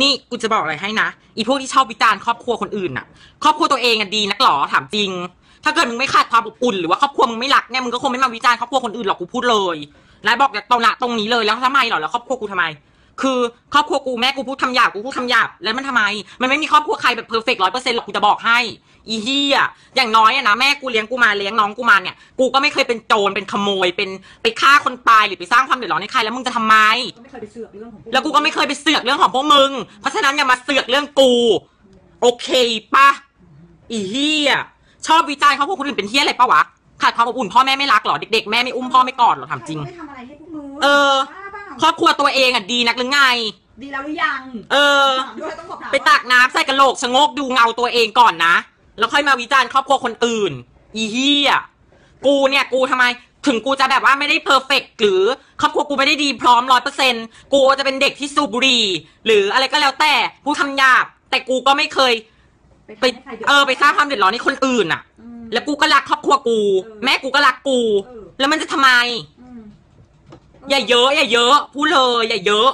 นี่กูจะบอกอะไรให้นะ อีพวกที่ชอบวิจารณ์ครอบครัวคนอื่นน่ะ ครอบครัวตัวเองอะดีนักหรอถามจริง ถ้าเกิดมึงไม่ขาดความอบอุ่นหรือว่าครอบครัวมึงไม่รักเนี่ยมึงก็คงไม่มาวิจารณ์ครอบครัวคนอื่นหรอกกูพูดเลยและบอกตรงหนะตรงนี้เลยแล้วทำไมหรอแล้วครอบครัวกูทำไม คือครอบครัวกูแม่กูพูดคำหยาบกูพูดคำหยาบแล้วมันทำไม มันไม่มีครอบครัวใครแบบเพอร์เฟกต์ร้อยเปอร์เซ็นต์หรอกกูจะบอกให้ อีเฮียอย่างน้อยอะนะแม่กูเลี้ยงกูมาเลี้ยงน้องกูมาเนี่ย กูก็ไม่เคยเป็นโจรเป็นขโมยเป็นไปฆ่าคนตายหรือไปสร้างความเดือดร้อนให้ใครแล้วมึงจะทำไมก็ไม่เคยไปเสือกเรื่องของพแล้วกูก็ไม่เคยไปเสือกเรื่องของพวกมึง เพราะฉะนั้นอย่ามาเสือกเรื่องกู โอเคปะอีเฮียชอบวิจารณ์เขาพวกคนอื่นเป็นเฮียอะไรปะวะขาดความอบอุ่นพ่อแม่ไม่รักเหรอเด็กๆแม่ไม่อุ้มพ่อไม่กอดเหรอถามจริงใคไม่ทำอะไรให้พวกมึงเออ บ้าเปล่าครอบครัวตัวเองอะดีนักหรือไง ดีแล้วหรือยังเออ ถามด้วยต้องบอกถามไปตักน้ำใส่กระโหลกชะโงกดูเงาตัวเองก่อนนะ แล้วค่อยมาวิจารณ์ครอบครัวคนอื่น อีเฮียกูเนี่ยกูทำไม ถึงกูจะแบบว่าไม่ได้เพอร์เฟกหรือครอบครัวกูไม่ได้ดีพร้อมร้อยเปอร์เซ็นกูจะเป็นเด็กที่สูบบุหรี่หรืออะไรก็แล้วแต่ผู้ทำหยาบ แต่กูก็ไม่เคย ไปทำให้ใครดืดเออไปสร้างความเดือดร้อนให้คนอื่นอะอืมแล้วกูก็รักครอบครัวกูเออแม่กูก็รักกูเออแล้วมันจะทำไมอืมอย่าเยอะ อย่าเยอะพูดเลยอย่าเยอะ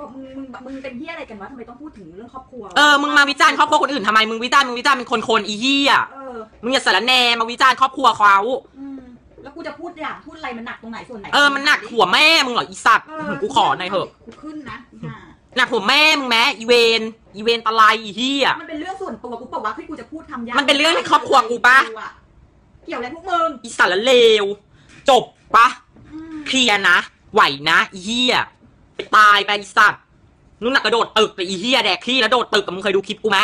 บอกมึงมึงมึงเป็นเฮียอะไรกันวะทำไมต้องพูดถึงเรื่องครอบครัวเออ มึงมาวิจารณ์ครอบครัวคนอื่นทำไม มึงวิจารณ์ มึงวิจารณ์เป็นคนคนๆอีเหี้ยเออมึงอย่าสารแหนมาวิจารณ์ครอบครัวเขาอืมแล้วกูจะพูดอย่างพูดอะไรมันหนักตรงไหนส่วนไหนเออ มันหนักหัวแม่มึงเหรออีสัตว์เออกูขอหน่อยเถอะ กูขึ้นนะอ่าหนักหัวแม่มึงแม้อีเวนอีเวนตะไลอีเหี้ย มันเป็นเรื่องส่วนตัวกูบอกว่าที่กูจะพูดทำยากมันเป็นเรื่องในครอบครัวกูปะ เกี่ยวอะไรพวกมึงอีสารเลว จบปะอืมเคลียร์นะ ไหวนะอีเหี้ยไป ตายไปอีสัตว์นู่นน่ะกระโดดตึกไปอีเหี้ยแดกขี้แล้วโดดตึกกับมึงเคยดูคลิปกูไหม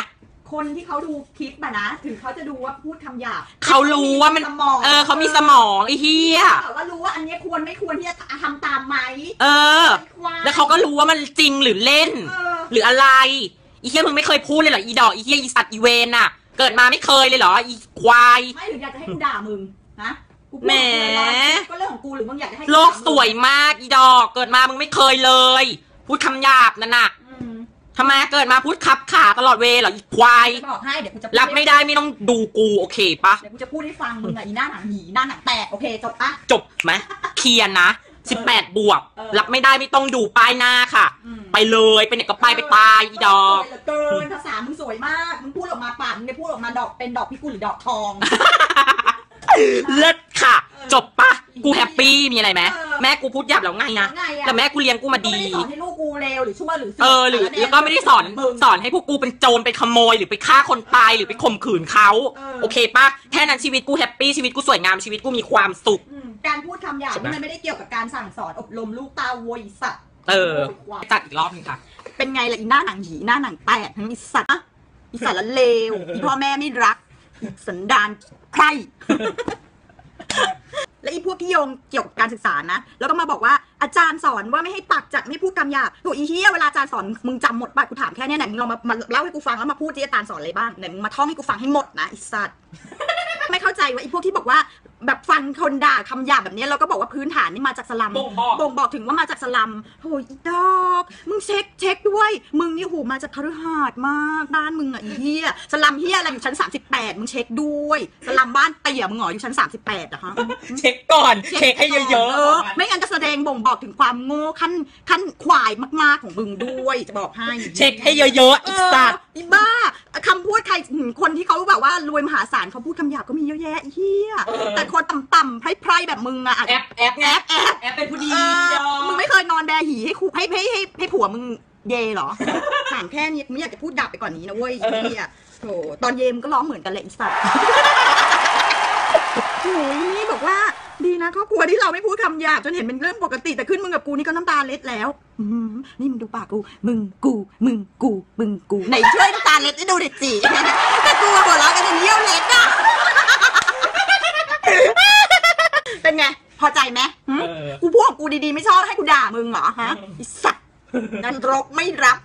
คนที่เขาดูคลิปอะนะ ถึงเขาจะดูว่าพูดคำหยาบเขารู้ว่ามัน สมองเออเขามีสมองไอ้เหี้ยแต่ว่ารู้ว่าอันเนี้ยควรไม่ควรที่จะทำตามไหมเออไอ้ควายแล้วเขาก็รู้ว่ามันจริงหรือเล่น เออ หรืออะไรอีเหี้ยมึงไม่เคยพูดเลยเหรออีดอกอีเหี้ยอีสัตว์อีเวนน่ะเกิดมาไม่เคยเลยเหรออีควาย ไม่หรืออยากจะให้กูด่ามึงนะ กูพูดแหมก็เรื่องของกูหรือมึงอยากจะให้โลกสวยมากอีดอกเกิดมามึงไม่เคยเลย พูดคำหยาบนั่นน่ะอืมทำไมเกิดมาพูดคับขาตลอดเวลเหรออีควาย จะบอกให้เดี๋ยวกูจะรับไม่ได้ไม่ต้องดูกูโอเคปะเดี๋ยวกูจะพูดให้ฟังมึงอะอีหน้าหนังหีหน้าหนังแตกโอเคจบปะ จบไหมเคลียร์นะสิบแปดบวก เออ รับไม่ได้ไม่ต้องดูป้ายหน้าค่ะ อืม ไปเลยไปไหนก็ไปไปตายอีดอกสวยเหลือเกินภาษามึงสวยมาก มึงพูดออกมาปากมึงได้พูดออกมาดอกเป็นดอกพิกุลหรือดอกทอง เลิศค่ะเออจบปะกูแฮปปี้มีอะไรไหมเออแม่กูพูดหยาบแล้วไงนะไงอะ แต่แม่กูเลี้ยงกูมาดีก็ไม่ได้สอนให้ลูกกูเลวหรือชั่วหรือเออหรือแล้วก็ไม่ได้สอนมึง สอนให้พวกกูเป็นโจรเป็นขโมยหรือไปฆ่าคนตายหรือไปข่มขืนเขาเออ โอเคปะแค่นั้นชีวิตกูแฮปปี้ชีวิตกูสวยงามชีวิตกูมีความสุข อืมการพูดคำหยาบใช่ไหมมันไม่ได้เกี่ยวกับการสั่งสอนอบรมลูกเตาโวยสัตว์ เออโวยควายจัดอีกรอบหนึงค่ะ เป็นไงล่ะอีหน้าหนังหีหน้าหนังแตกทั้งอีสัตว์อะอีสัตว์ละเลวอีพ่อแม่ไม่รักอี สันดานใครและอีพวกที่โยงเกี่ยวกับการศึกษานะ แล้วก็มาบอกว่าอาจารย์สอนว่าไม่ให้ตักจัดไม่พูดคำหยาบถูกอีเฮียเวลาอาจารย์สอนมึงจำหมดป่ะกูถามแค่เนี้ยไหนมึงลองมามาเล่าให้กูฟังแล้วมาพูดที่อาจารย์สอนอะไรบ้างไหนมึงมาท่องให้กูฟังให้หมดนะไอีสัตว์ ไม่เข้าใจว่าไอีพวกที่บอกว่า แบบฟังคนด่าคำหยาบแบบเนี้ยเราก็บอกว่าพื้นฐานนี่มาจากสลัมบ่งบอก บ่งบอกถึงว่ามาจากสลัมโอ้ยอีดอก มึงเช็คเช็คด้วย มึงนี่โหมาจากคฤหาสน์มากบ้านมึงอะอีเฮียสลัมเฮียอะไรอยู่ชั้น 38 มึงเช็คด้วยสลัมบ้านเตี่ยมึงเหรออยู่ชั้น 38อะฮะ เช็คก่อน เช็คให้เยอะๆ ไม่งั้นจะแสดงบ่งบอกถึงความโง่ขั้นขั้นควายมากๆของมึงด้วยจะบอกให้ๆเช็คให้เยอะๆอีสัตว์เอออีบ้าคำพูดใครหืมคนที่เขาแบบว่ารวยมหาศาลเขาพูดคำหยาบก็มีเยอะแยะไอ้เฮียเออแต่คนต่ำๆไพร่ๆแบบมึงอะอาจแอจะปแอปไงแอบแอบแอปเป็นผู้ดีเออดอกมึงไม่เคยนอนแบหีให้ครูให้ให้ให้ให้ผัวมึงเยเหรอ ถามแค่นี้ไม่อยากจะพูดดับไปก่อนนี้นะเว้ยไอ้เฮียโถตอนเยมงก็ร้องเหมือนกันแหละอีสัตว์โอ้ยนี่บอกว่าดีนะครอบครัวที่เราไม่พูดคำหยาบจนเห็นเป็นเรื่องปกติแต่ขึ้นมึงกับกูนี่ก็น้ำตาเล็ดแล้วอืมนี่มึงดูปากกู มึงกู มึงกู มึงกูไหนช่วยน้ำตาเล็ดให้ดูดิจีแต่กูหัวเราะกันจนเยี่ยวเล็ดอะ เป็นไง พอใจไหมหึ เออ กูพูดของกูดีๆไม่ชอบให้กู ด่ามึงเหรอฮะไอีสัตว์นันรกไม่รับ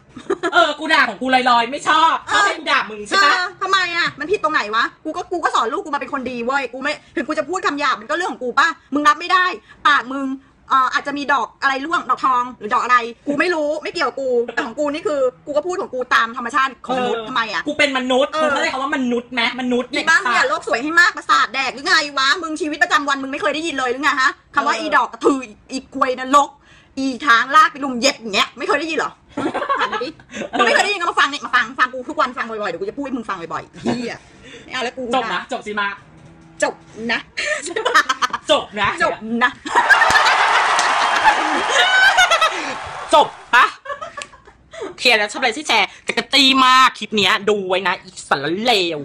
เออ กูด่าของกูลอยๆ ไม่ชอบชอบให้กูด่ามึงใช่ปะเออทำไมอะ มันผิดตรงไหนวะ กูก็กูก็สอนลูกกูมาเป็นคนดีเว้ย กูไม่ถึงกูจะพูดคำหยาบมันก็เรื่องของกูป่ะ มึงรับไม่ได้ ปากมึงเอ่ออาจจะมีดอกอะไรร่วงดอกทองหรือดอกอะไร กูไม่รู้ไม่เกี่ยวกับกูแต่ของกูนี่คือ กูก็พูดของกูตามธรรมชาติของมนุษย์ทำไมอะ กูเป็นมนุษย์เออมึงเข้าใจคำว่ามนุษย์ไหมมนุษย์อีบ้านเนี่ยโลกสวยให้มากประสาทแดกหรือไงวะมึงชีวิตประจำวันมึงไม่เคยได้ยินเลยหรือไงฮะคำว่าอีดอกกระถืออีกควยนรก อีทางลากไปลุมเย็บอย่างเงี้ยไม่เคยได้ยินเหรอถามหน่อยดิมึงไม่เคยได้ยินก็มาฟังนี่มาฟังฟังกูทุกวันฟังบ่อยๆเดี๋ยวกูจะพูดให้มึงฟังบ่อยๆเฮียไม่เอาแล้วกูจบนะ จบสิมา จบนะจบนะจบนะ จบปะเคลียร์แล้วชอบอะไรที่แชร์จะกระตีมากคลิปเนี้ยดูไว้นะอีสันละเลว